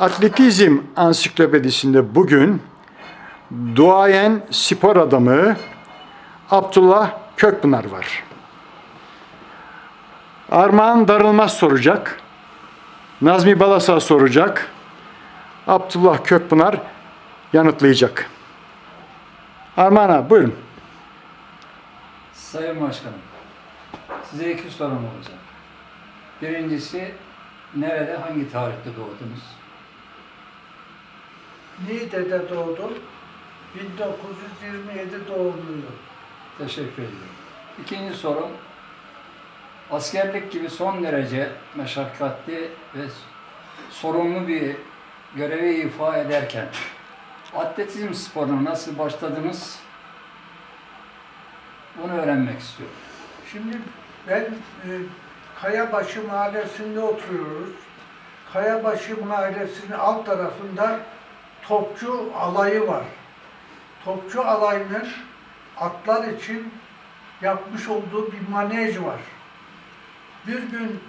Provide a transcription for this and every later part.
Atletizm ansiklopedisinde bugün duayen spor adamı Abdullah Kökpınar var. Armağan Darılmaz soracak. Nazmi Balasa soracak. Abdullah Kökpınar yanıtlayacak. Armağan buyurun. Sayın Başkanım, size iki sorum olacak. Birincisi, nerede, hangi tarihte doğdunuz? Niğde'de doğdum. 1927 doğumluyum. Teşekkür ediyorum. İkinci sorum, askerlik gibi son derece meşakkatli ve sorumlu bir görevi ifa ederken atletizm sporuna nasıl başladınız? Bunu öğrenmek istiyorum. Şimdi ben e, Kayabaşı mahallesinde oturuyoruz. Kayabaşı mahallesinin alt tarafında topçu alayı var. Topçu alayının atlar için yapmış olduğu bir manej var. Bir gün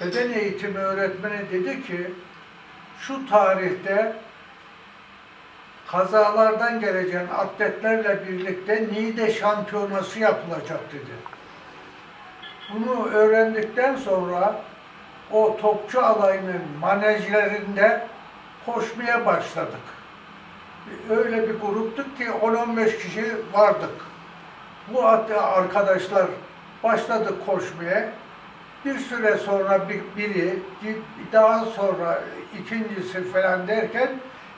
beden eğitimi öğretmeni dedi ki şu tarihte kazalardan geleceğin atletlerle birlikte Niğde şampiyonası yapılacak dedi. Bunu öğrendikten sonra o topçu alayının manejlerinde koşmaya başladık. Öyle bir gruptuk ki 10-15 kişi vardık. Bu arkadaşlar başladık koşmaya. Bir süre sonra bir, biri, daha sonra ikincisi falan derken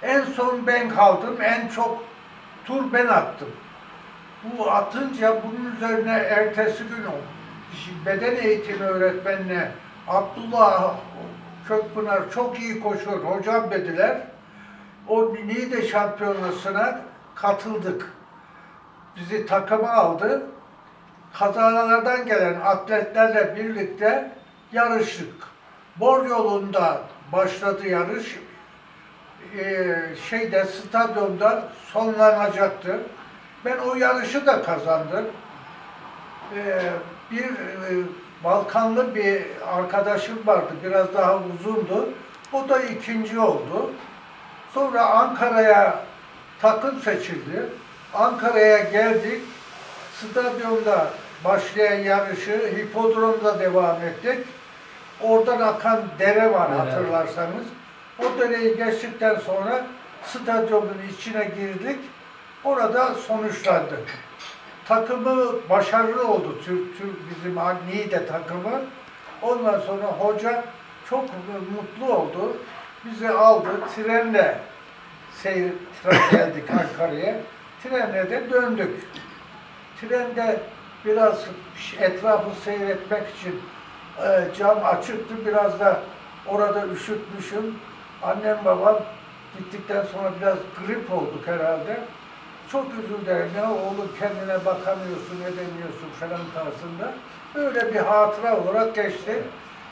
en son ben kaldım. En çok tur ben attım. Bu atınca bunun üzerine ertesi gün beden eğitimi öğretmenine Abdullah Kökpınar çok iyi koşuyor hocam dediler. O Niğde şampiyonasına katıldık. Bizi takıma aldı. Kazalardan gelen atletlerle birlikte yarıştık. Bor yolunda başladı yarış. Ee, şeyde stadyumda sonlanacaktı. Ben o yarışı da kazandım. Ee, bir e, Balkanlı bir arkadaşım vardı, biraz daha uzundu. O da ikinci oldu. Sonra Ankara'ya takım seçildi. Ankara'ya geldik. Stadyumda başlayan yarışı hipodromda devam ettik. Oradan akan dere var hatırlarsanız. O dereyi geçtikten sonra stadyumun içine girdik. Orada sonuçlandı. Takımı başarılı oldu. Türk, Türk bizim Niğde takımı. Ondan sonra hoca çok mutlu oldu. Bizi aldı. Trenle seyir, tren geldik Ankara'ya. Trenle de döndük. Trende biraz etrafı seyretmek için e, cam açıktı. Biraz da orada üşütmüşüm. Annem babam gittikten sonra biraz grip olduk herhalde. Çok üzüldüler. Ne oğlum kendine bakamıyorsun, edemiyorsun falan tarzında. Öyle bir hatıra olarak geçti.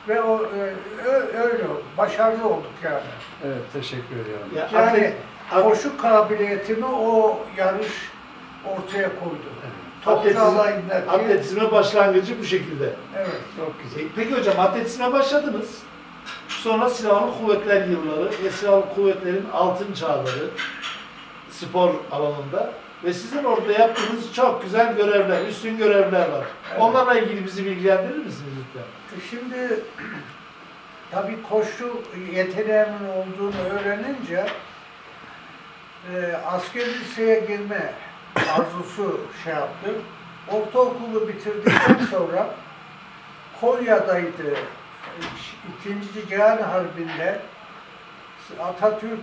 Ve o e, öyle. Başarılı olduk yani. Evet, teşekkür ediyorum. Ya, Yani koşu kabiliyetimi o yarış ortaya koydu. Topçu atletizm, atletizme başlangıcı bu şekilde. Evet. Çok güzel. E, Peki hocam atletizme başladınız. Sonra silahlı kuvvetler yılları ve silahlı kuvvetlerin altın çağları spor alanında ve sizin orada yaptığınız çok güzel görevler, üstün görevler var. Evet. Onlarla ilgili bizi bilgilendirir misiniz lütfen? Şimdi tabii koşu yeteneğimin olduğunu öğrenince e, askeri liseye girme arzusu şey yaptım. Ortaokulu bitirdikten sonra Konya'daydı. İkinci Cihan Harbi'nde Atatürk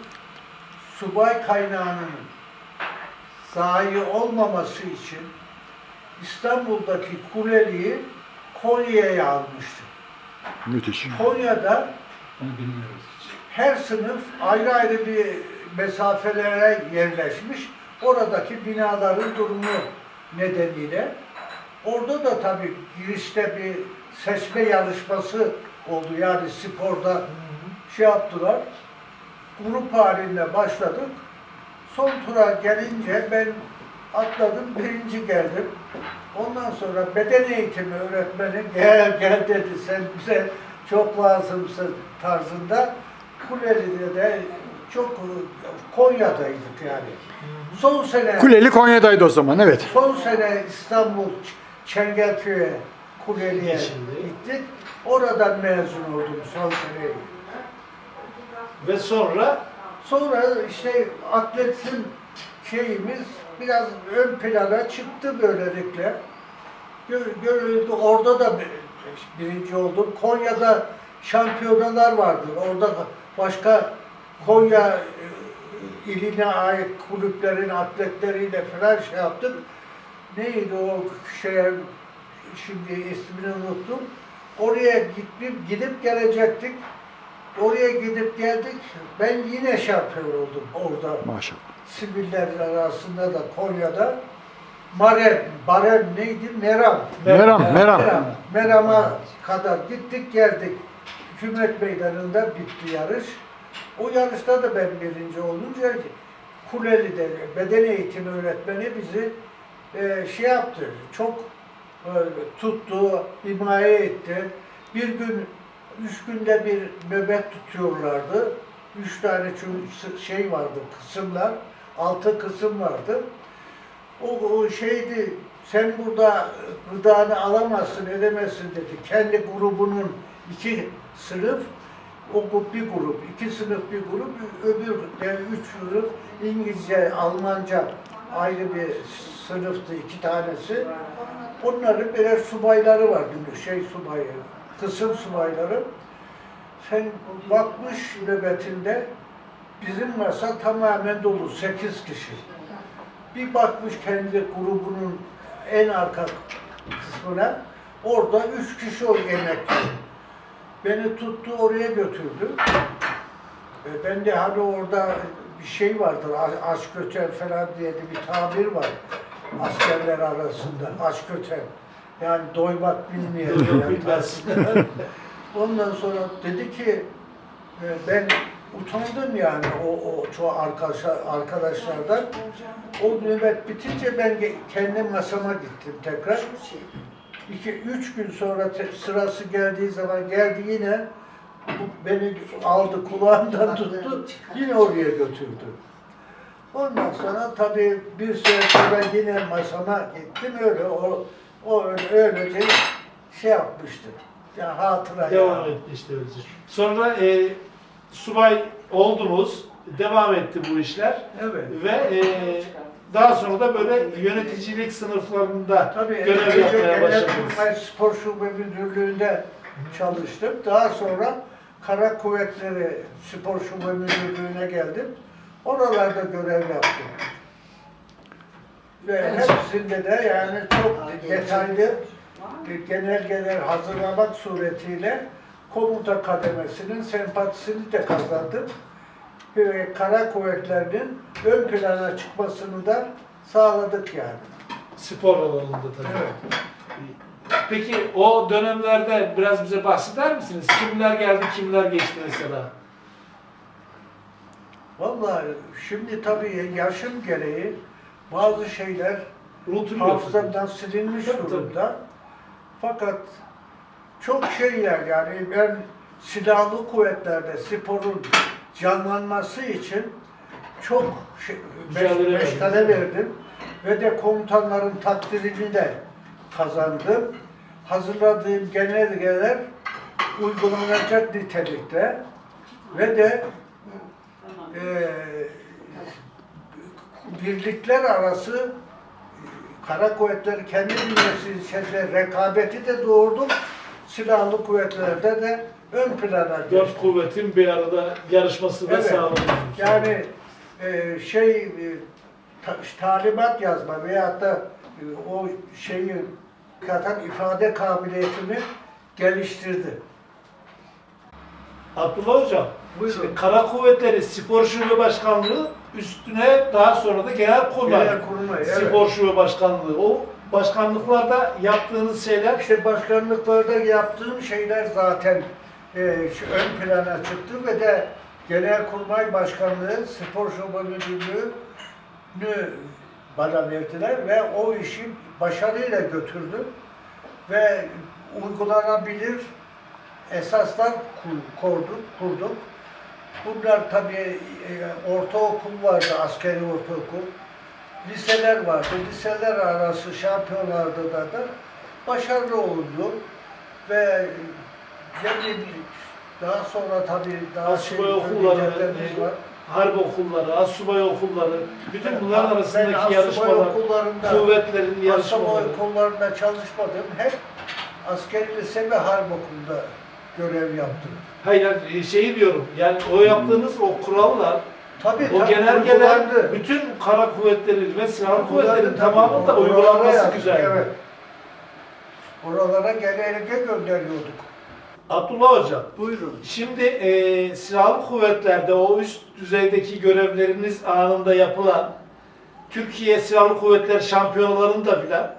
subay kaynağının zayi olmaması için İstanbul'daki kuleliği Konya'ya almıştı. Müthiş. Konya'da Onu bilmiyoruz hiç. her sınıf ayrı ayrı bir mesafelere yerleşmiş. Oradaki binaların durumu nedeniyle. Orada da tabii girişte bir seçme yarışması oldu. Yani sporda şey yaptılar. Grup halinde başladık. Son tura gelince ben atladım, birinci geldim. Ondan sonra beden eğitimi öğretmeni gel gel dedi sen bize çok lazımsın tarzında Kuleli'de de çok Konya'daydık yani. Son sene Kuleli Konya'daydı o zaman evet. son sene İstanbul Çengelköy'e Kuleli'ye gittik. Oradan mezun oldum son seneyi. Ve sonra Sonra işte atletin şeyimiz biraz ön plana çıktı böylelikle. Gö- Görüldü. Orada da bir- birinci oldum. Konya'da şampiyonalar vardır. Orada başka Konya e, iline ait kulüplerin atletleriyle falan şey yaptık. Neydi o şeye şimdi ismini unuttum. Oraya gidip, gidip gelecektik. Oraya gidip geldik. Ben yine şampiyon oldum orada. Maşallah. Sivillerin arasında da Konya'da. Marem, Barem neydi? Meram. Meram, Meram. Meram'a kadar gittik geldik. Hükümet meydanında bitti yarış. O yarışta da ben birinci olunca Kuleli'de beden eğitimi öğretmeni bizi e, şey yaptı. Çok e, tuttu, himaye etti. Bir gün, üç günde bir nöbet tutuyorlardı. Üç tane şey vardı, kısımlar. Altı kısım vardı. O, o şeydi, sen burada gıdanı alamazsın, edemezsin dedi. Kendi grubunun iki sınıf, o bir grup, iki sınıf bir grup, öbür yani üç sınıf İngilizce, Almanca ayrı bir sınıftı iki tanesi. Onların birer subayları vardı, şey subayı, kısım subayları. Sen bakmış nöbetinde bizim masa tamamen dolu, sekiz kişi. Bir bakmış kendi grubunun en arka kısmına, orada üç kişi o yemek. Beni tuttu oraya götürdü. E ben de hani orada bir şey vardır, a- aç göten falan diye de bir tabir var askerler arasında, aç göten. Yani doymak yani. Bilmez. Ondan sonra dedi ki e, ben utandım yani o, o çoğu arkadaşlar, arkadaşlardan. O nöbet bitince ben kendi masama gittim tekrar. İki, üç gün sonra te- sırası geldiği zaman geldi yine bu beni aldı kulağımdan tuttu yine oraya götürdü. Ondan sonra tabii bir süre sonra yine masama gittim öyle o o öyle öylece şey yapmıştı. Yani hatıra devam yani. etti işte öylece. Sonra e, subay oldunuz, devam etti bu işler Evet. ve e, daha sonra da böyle yöneticilik sınıflarında Tabii görev yapmaya Genel başladınız. Spor Şube Müdürlüğü'nde çalıştım. Daha sonra Kara Kuvvetleri Spor Şube Müdürlüğü'ne geldim. Oralarda görev yaptım. Ve hepsinde de yani çok detaylı e, genelgeler hazırlamak suretiyle komuta kademesinin sempatisini de kazandım. Ve Kara Kuvvetleri'nin ön plana çıkmasını da sağladık yani. Spor alanında tabii. Evet. Peki o dönemlerde biraz bize bahseder misiniz? Kimler geldi, kimler geçti mesela? Vallahi şimdi tabii yaşım gereği bazı şeyler Unutuyor. hafızamdan silinmiş Tabii, tabii. durumda. Fakat çok şeyler yani ben silahlı kuvvetlerde sporun canlanması için çok şey, meş- meşgale verdim ve de komutanların takdirini de kazandım. Hazırladığım genelgeler uygulanacak nitelikte ve de eee birlikler arası kara kuvvetleri kendi bünyesi içerisinde rekabeti de doğurdu. Silahlı kuvvetlerde de ön plana geçti. Dört kuvvetin bir arada yarışması ve Evet. sağlaması. Yani e, şey e, ta- talimat yazma veyahut da e, o şeyi katan ifade kabiliyetini geliştirdi. Abdullah Hocam, Buyurun. şimdi Kara Kuvvetleri Spor Şube Başkanlığı üstüne daha sonra da Genelkurmay Genelkurmay, evet. Spor Şube Başkanlığı. O başkanlıklarda yaptığınız şeyler İşte başkanlıklarda yaptığım şeyler zaten e, şu ön plana çıktı ve de Genelkurmay Başkanlığı Spor Şube Müdürlüğü'nü bana verdiler ve o işi başarıyla götürdüm ve uygulanabilir esaslar kur- kurduk, kurduk Bunlar tabii e, ortaokul vardı, askeri ortaokul. Liseler vardı. Liseler arası şampiyonlarda da, da başarılı oldu. Ve yani daha sonra tabii daha şey Asubay okulları, söyleyeceklerimiz e, var. harp okulları, asubay okulları, bütün bunların Ben arasındaki asubay yarışmalar, kuvvetlerin asubay yarışmaları. okullarında çalışmadım. Hep askeri lise ve harp okulunda görev yaptım. Hayır yani şeyi diyorum, yani o yaptığınız o kurallar, Tabii o tabii, genelgeler uygulandı. bütün kara kuvvetleri ve silahlı Uygulandı kuvvetlerin tabii. tamamında Oralara uygulanması yaptık, güzel. Evet. Oralara genelge gönderiyorduk. Abdullah Hocam, Buyurun. Şimdi e, silahlı kuvvetlerde o üst düzeydeki görevleriniz anında yapılan Türkiye Silahlı Kuvvetler şampiyonalarında bile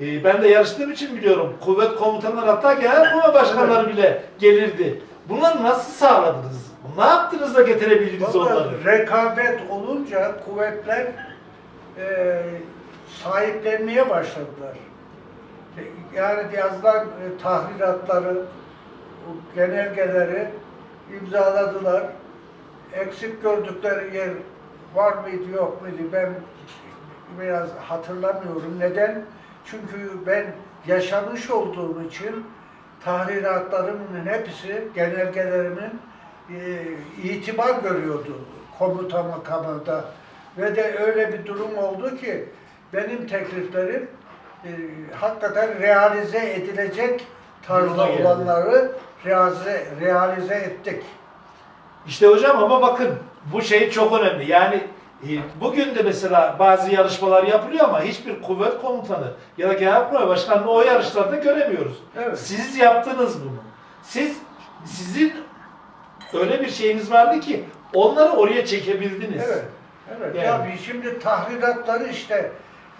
e, ben de yarıştığım için biliyorum. Kuvvet komutanları hatta genelkurmay başkanları bile gelirdi. Bunları nasıl sağladınız? Ne yaptınız da getirebildiniz Vallahi onları? rekabet olunca kuvvetler e, sahiplenmeye başladılar. Yani yazılan e, tahriratları, genelgeleri imzaladılar. Eksik gördükleri yer var mıydı yok muydu ben biraz hatırlamıyorum. Neden? Çünkü ben yaşamış olduğum için tahriratlarımın hepsi, genelgelerimin e, itibar görüyordu komuta makamında. Ve de öyle bir durum oldu ki benim tekliflerim e, hakikaten realize edilecek tarzda olanları realize, realize ettik. İşte hocam ama bakın bu şey çok önemli. Yani bugün de mesela bazı yarışmalar yapılıyor ama hiçbir kuvvet komutanı ya da genelkurmay başkanını o yarışlarda göremiyoruz. Evet. Siz yaptınız bunu. Siz sizin öyle bir şeyiniz vardı ki onları oraya çekebildiniz. Evet. Evet. Yani. Tabii şimdi tahriratları işte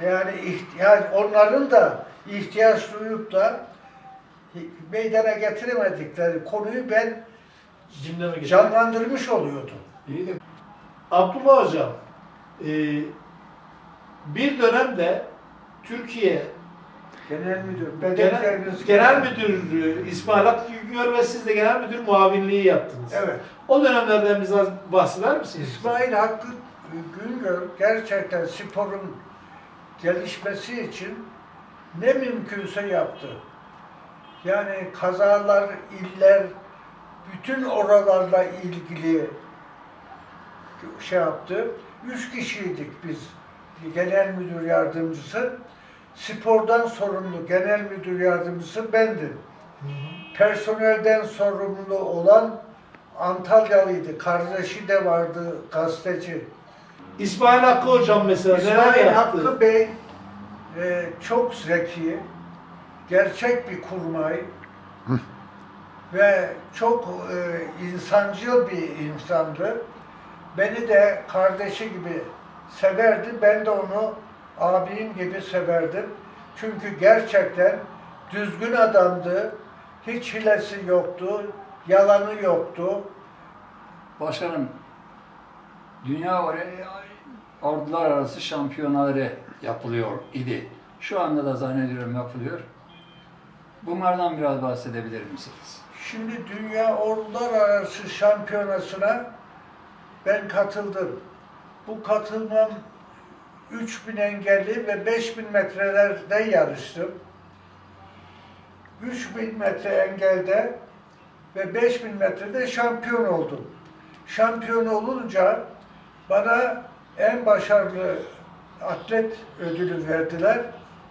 yani ihtiyaç onların da ihtiyaç duyup da meydana getiremedikleri konuyu ben canlandırmış oluyordum. İyi de Abdullah Hocam, e, bir dönemde Türkiye Genel müdür, Genel, Genel Müdür İsmail Hakkı ve siz de Genel Müdür muavinliği yaptınız. Evet. O dönemlerden bize bahseder misiniz? İsmail Hakkı Güngör gerçekten sporun gelişmesi için ne mümkünse yaptı. Yani kazalar, iller, bütün oralarla ilgili şey yaptı. Üç kişiydik biz. Genel müdür yardımcısı. Spordan sorumlu genel müdür yardımcısı bendim. Personelden sorumlu olan Antalyalıydı. Kardeşi de vardı gazeteci. İsmail Hakkı Hocam mesela neler İsmail yaptı? Hakkı Bey e, çok zeki, gerçek bir kurmay ve çok e, insancıl bir insandı. Beni de kardeşi gibi severdi. Ben de onu abim gibi severdim. Çünkü gerçekten düzgün adamdı. Hiç hilesi yoktu, yalanı yoktu. başkanım dünya or- ordular arası şampiyonaları yapılıyor idi. Şu anda da zannediyorum yapılıyor. Bunlardan biraz bahsedebilir misiniz? Şimdi Dünya Ordular Arası Şampiyonası'na ben katıldım. Bu katılmam 3000 engelli ve 5000 metrelerde yarıştım. 3000 metre engelde ve 5000 metrede şampiyon oldum. Şampiyon olunca bana en başarılı atlet ödülü verdiler.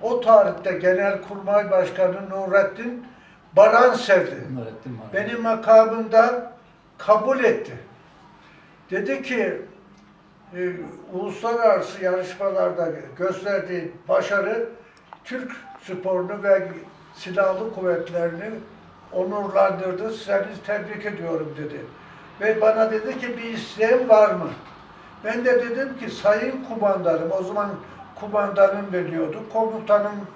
O tarihte Genelkurmay Başkanı Nurettin Baranser'di Nurettin var. beni makamında kabul etti. Dedi ki e, uluslararası yarışmalarda gösterdiği başarı Türk sporunu ve silahlı kuvvetlerini onurlandırdı. Seni tebrik ediyorum dedi. Ve bana dedi ki bir isteğin var mı? Ben de dedim ki sayın kumandanım, o zaman kumandanım deniyordu, komutanım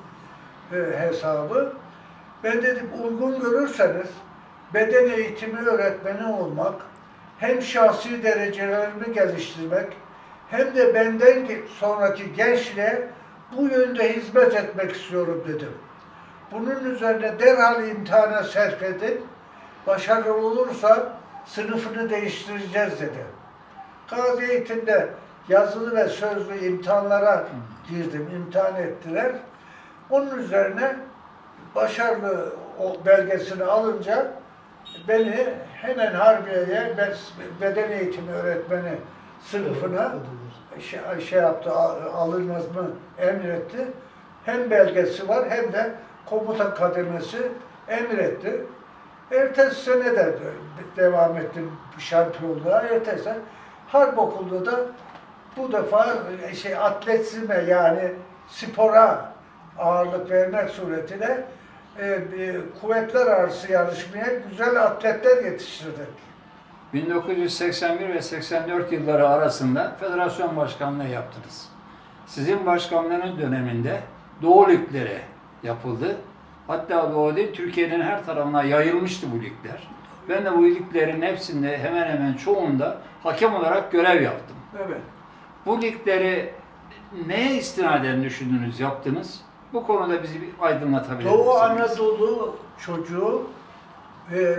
e, hesabı. Ben dedim uygun görürseniz beden eğitimi öğretmeni olmak, hem şahsi derecelerimi geliştirmek, hem de benden sonraki gençliğe bu yönde hizmet etmek istiyorum dedim. Bunun üzerine derhal imtihana sevk. Başarılı olursa sınıfını değiştireceğiz dedi. Gazi Eğitim'de yazılı ve sözlü imtihanlara girdim, imtihan ettiler. Onun üzerine başarılı o belgesini alınca beni hemen Harbiye'ye beden eğitimi öğretmeni sınıfına şey, şey yaptı, alınmaz mı emretti. Hem belgesi var hem de komuta kademesi emretti. Ertesi sene de de- devam ettim şampiyonluğa. Ertesi sene Harp Okulu'nda da bu defa şey atletizme yani spora ağırlık vermek suretiyle e, bir kuvvetler arası yarışmaya güzel atletler yetiştirdik. 1981 ve 84 yılları arasında federasyon başkanlığı yaptınız. Sizin başkanlığınız döneminde Doğu Ligleri yapıldı. Hatta Doğu değil, Türkiye'nin her tarafına yayılmıştı bu ligler. Ben de bu liglerin hepsinde hemen hemen çoğunda hakem olarak görev yaptım. Evet. Bu ligleri neye istinaden düşündünüz, yaptınız? Bu konuda bizi bir aydınlatabilir Doğu misiniz? Anadolu çocuğu e,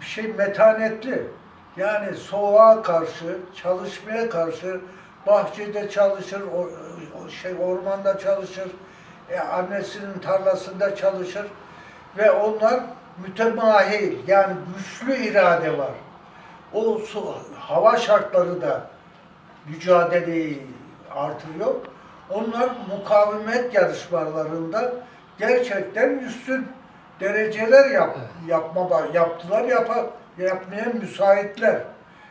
şey metanetli. Yani soğuğa karşı, çalışmaya karşı bahçede çalışır, o, o şey ormanda çalışır, e, annesinin tarlasında çalışır ve onlar mütemahil yani güçlü irade var. O su, hava şartları da mücadeleyi artırıyor. Onlar mukavemet yarışmalarında gerçekten üstün dereceler yap, yapma, yaptılar, yapar, yapmaya müsaitler.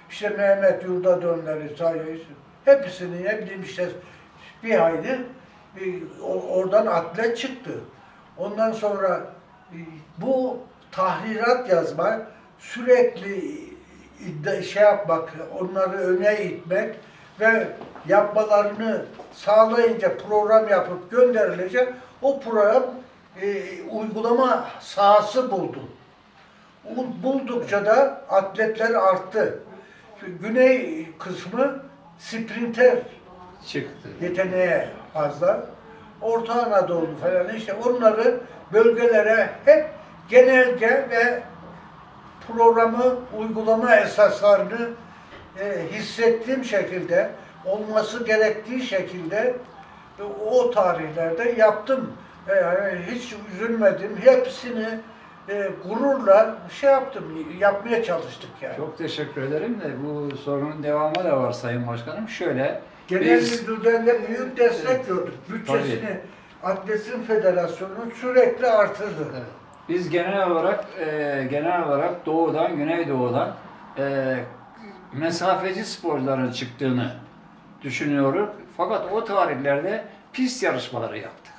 İşte Mehmet Yurda Dönler'i sayıyorsun. Hepsini ne bileyim işte bir hayli bir, oradan atlet çıktı. Ondan sonra e, bu tahrirat yazma sürekli şey yapmak, onları öne itmek ve yapmalarını sağlayınca program yapıp gönderilecek o program e, uygulama sahası buldu. Bu- Buldukça da atletler arttı. Güney kısmı sprinter Çıktı. yeteneğe fazla. Orta Anadolu falan işte onları bölgelere hep genelge ve programı uygulama esaslarını e, hissettiğim şekilde olması gerektiği şekilde e, o tarihlerde yaptım. E, yani hiç üzülmedim. Hepsini e, gururla şey yaptım, yapmaya çalıştık yani. Çok teşekkür ederim de bu sorunun devamı da var Sayın Başkanım. Şöyle, Genel biz- müdürden de büyük destek gördük. Bütçesini Atletizm Federasyonu sürekli artırdı. Evet. Biz genel olarak e, genel olarak doğudan, güneydoğudan e, mesafeci sporcuların çıktığını düşünüyoruz. Fakat o tarihlerde pist yarışmaları yaptık.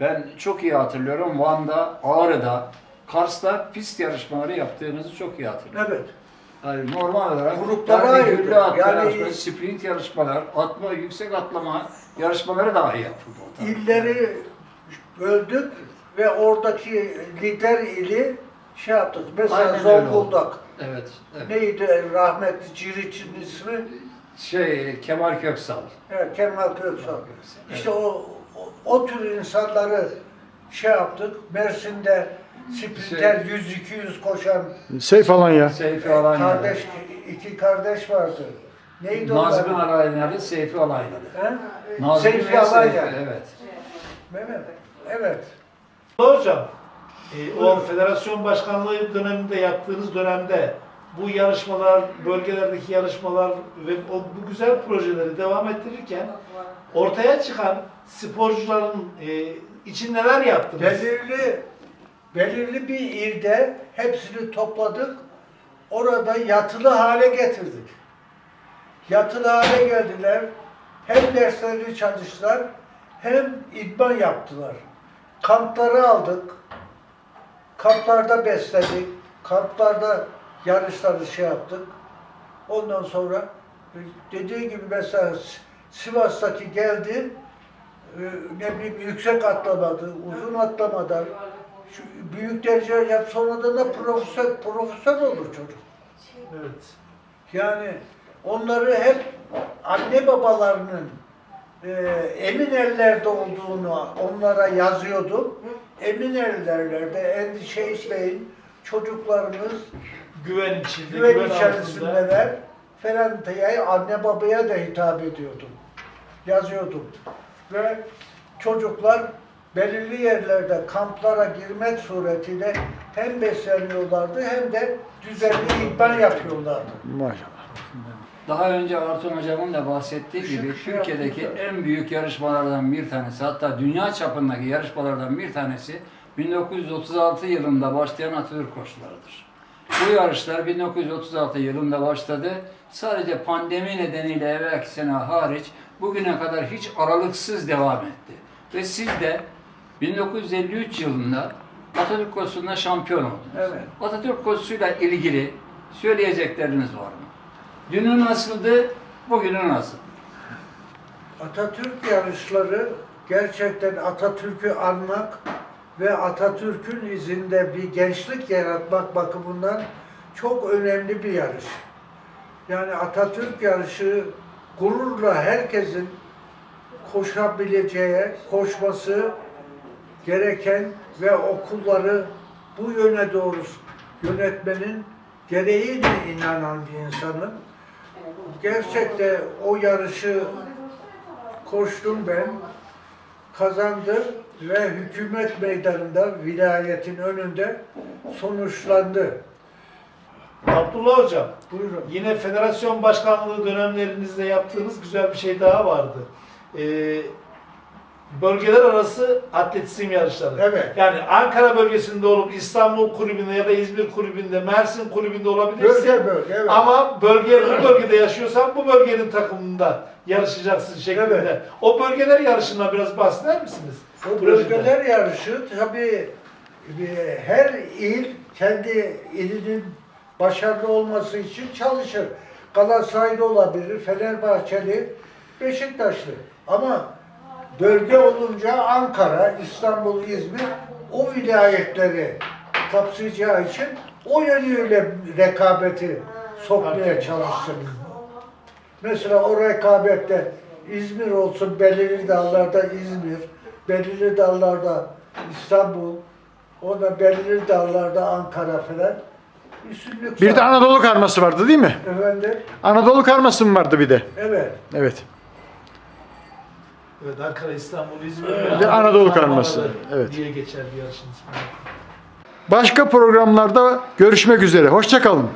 Ben çok iyi hatırlıyorum. Van'da, Ağrı'da, Kars'ta pist yarışmaları yaptığınızı çok iyi hatırlıyorum. Evet. Yani normal olarak Gruplara yani atma Yani- sprint yarışmalar, atma, yüksek atlama yarışmaları dahi yapıldı. İlleri böldük ve oradaki lider ili şey yaptık. Mesela Aynen. Zonguldak. Evet, evet. Neydi rahmetli Ciriç'in ismi? Şey, Kemal Köksal. Evet, Kemal Köksal. Evet. İşte o, o, o tür insanları şey yaptık. Mersin'de sprinter Şey- 100-200 koşan Seyf alan ya. Seyfi Alaynalı. kardeş, iki kardeş vardı. Neydi Nazmi onlar? Alaynalı, Seyfi Alaynalı. He? Nazmi Seyfi ve Alanya. Evet. Mehmet, evet. Hocam, e, o federasyon başkanlığı döneminde yaptığınız dönemde bu yarışmalar, bölgelerdeki yarışmalar ve o, bu güzel projeleri devam ettirirken ortaya çıkan sporcuların e, için neler yaptınız? Belirli belirli bir ilde hepsini topladık. Orada yatılı hale getirdik. Yatılı hale geldiler. Hem derslerini çalıştılar hem idman yaptılar. Kampları aldık. Kamplarda besledik. Kamplarda yarışları şey yaptık. Ondan sonra e, dediği gibi mesela Sivas'taki geldi e, ne bileyim yüksek atlamadı, uzun atlamadan şu büyük dereceler yap sonradan da profesör profesör olur çocuk. Evet. Yani onları hep anne babalarının e, emin ellerde olduğunu onlara yazıyordum. Emin ellerde endişe etmeyin. Çocuklarınız Güven içinde, güven güven, altında. içerisindeler. Falan diye anne babaya da hitap ediyordum. Yazıyordum. Ve çocuklar belirli yerlerde kamplara girmek suretiyle hem besleniyorlardı hem de düzenli idman yapıyorlardı. Maşallah. Daha önce Artun Hocam'ın da bahsettiği gibi Işık şey Türkiye'deki yapmışlar. en büyük yarışmalardan bir tanesi hatta dünya çapındaki yarışmalardan bir tanesi 1936 yılında başlayan Atatürk koşularıdır. Bu yarışlar 1936 yılında başladı. Sadece pandemi nedeniyle evvelki sene hariç bugüne kadar hiç aralıksız devam etti. Ve siz de 1953 yılında Atatürk koşusunda şampiyon oldunuz. Evet. Atatürk koşusuyla ilgili söyleyecekleriniz var mı? Dünü nasıldı, bugünü nasıl? Atatürk yarışları gerçekten Atatürk'ü anmak ve Atatürk'ün izinde bir gençlik yaratmak bakımından çok önemli bir yarış. Yani Atatürk yarışı gururla herkesin koşabileceği, koşması gereken ve okulları bu yöne doğru yönetmenin gereğine inanan bir insanın gerçekten o yarışı koştum ben, kazandım ve hükümet meydanında vilayetin önünde sonuçlandı. Abdullah Hocam, Buyurun. yine federasyon başkanlığı dönemlerinizde yaptığınız güzel bir şey daha vardı. Ee, bölgeler arası atletizm yarışları. Evet. Yani Ankara bölgesinde olup İstanbul kulübünde ya da İzmir kulübünde, Mersin kulübünde olabilirsin. Bölge bölge evet. Ama bölge bu bölgede yaşıyorsan bu bölgenin takımında yarışacaksın şeklinde. Evet. O bölgeler yarışından biraz bahseder misiniz? O bölgeler yarışı tabii e, her il kendi ilinin başarılı olması için çalışır. Galatasaraylı olabilir, Fenerbahçeli, Beşiktaşlı. Ama bölge olunca Ankara, İstanbul, İzmir o vilayetleri kapsayacağı için o yönüyle rekabeti sokmaya çalışsın. Mesela o rekabette İzmir olsun, belirli dallarda İzmir, belirli dallarda İstanbul, ona belirli dallarda Ankara falan üstünlük Bir de. Anadolu karması vardı değil mi? Efendim, Anadolu karması mı vardı bir de? evet. Evet. Evet Ankara, İstanbul, İzmir Bir de Anadolu karması, Karmaları evet. diye geçer bir yarışın ismi. Başka programlarda görüşmek üzere. Hoşçakalın.